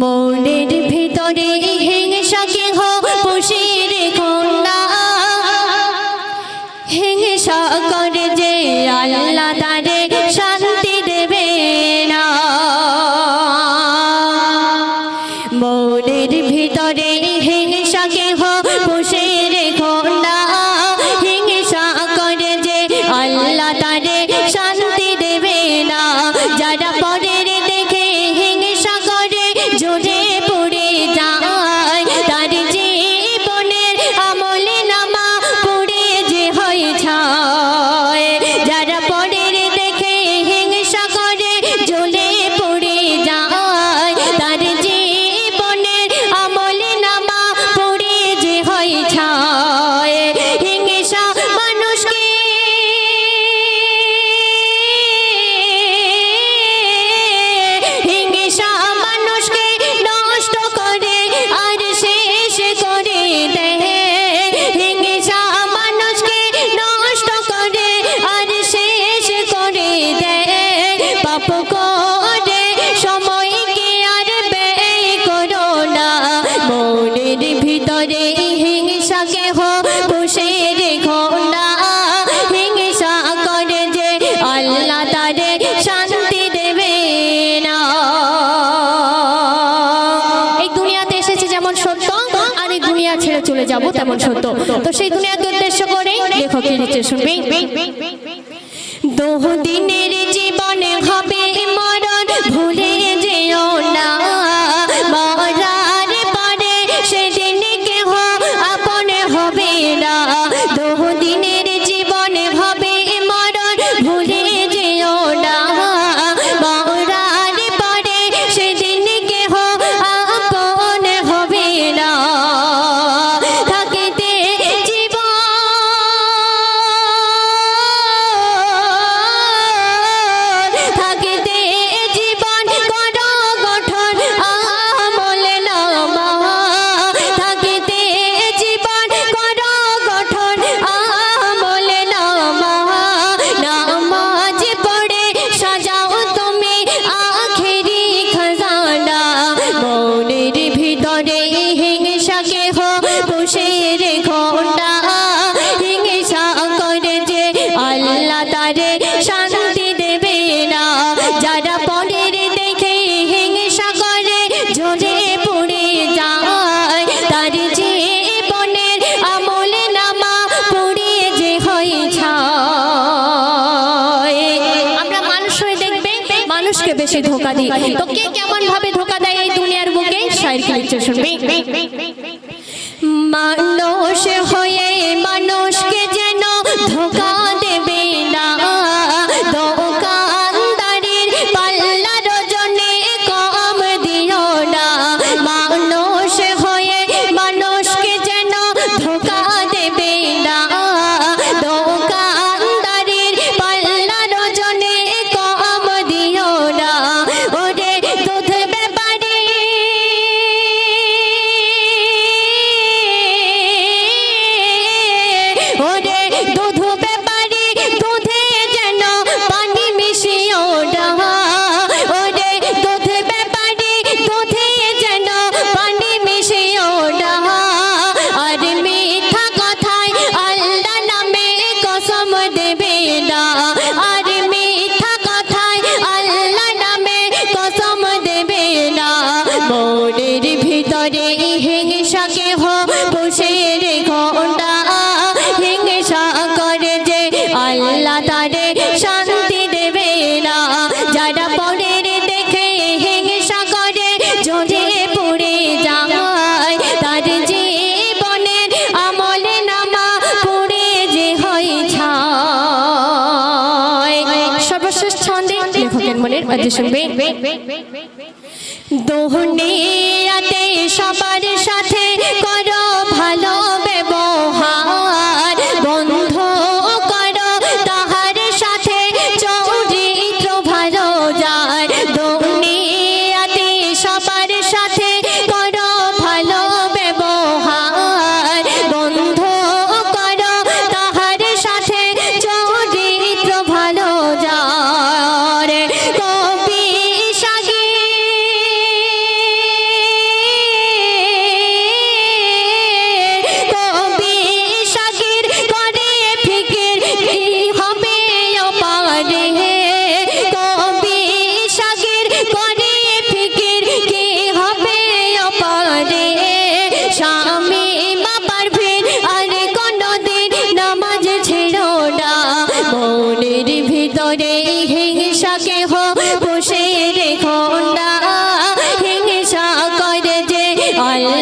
মনের ভিতরে হিংসাকে হো পুষির কন্যা। হিংসা করে যে আল্লাহ তারে চলে যাব তেমন সত্য তো সেই দুনিয়াকে উদ্দেশ্য করে লেখকের নিচে শুনবে দিনের ধোকা দিই। তো কে কেমন ভাবে ধোকা দেয় এই দুনিয়ার বুকে? শায়ের খালিদ চশুর মা পরের দেখে হিংসা করে জড়ে পড়ে তার জীবনের আমলে নামা পড়ে যে হয় সর্বশেষ ছন্দে লেখকের শুনবে। দোহনে রাতে সবার সাথে করো ভালো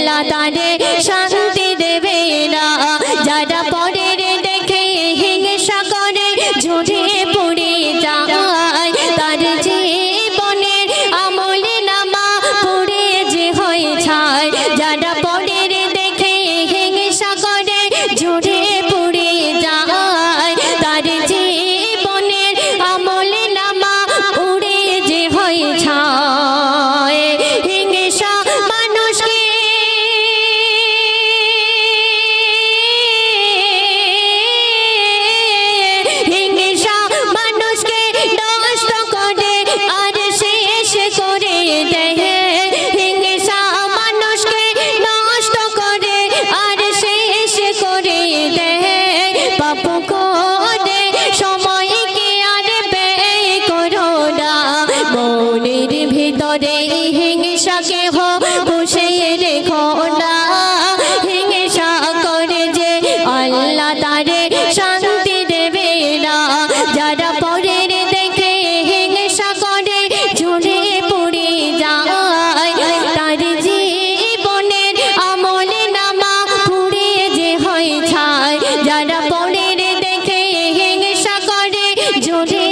আল্লাহ তাদের শান্তি করে হয়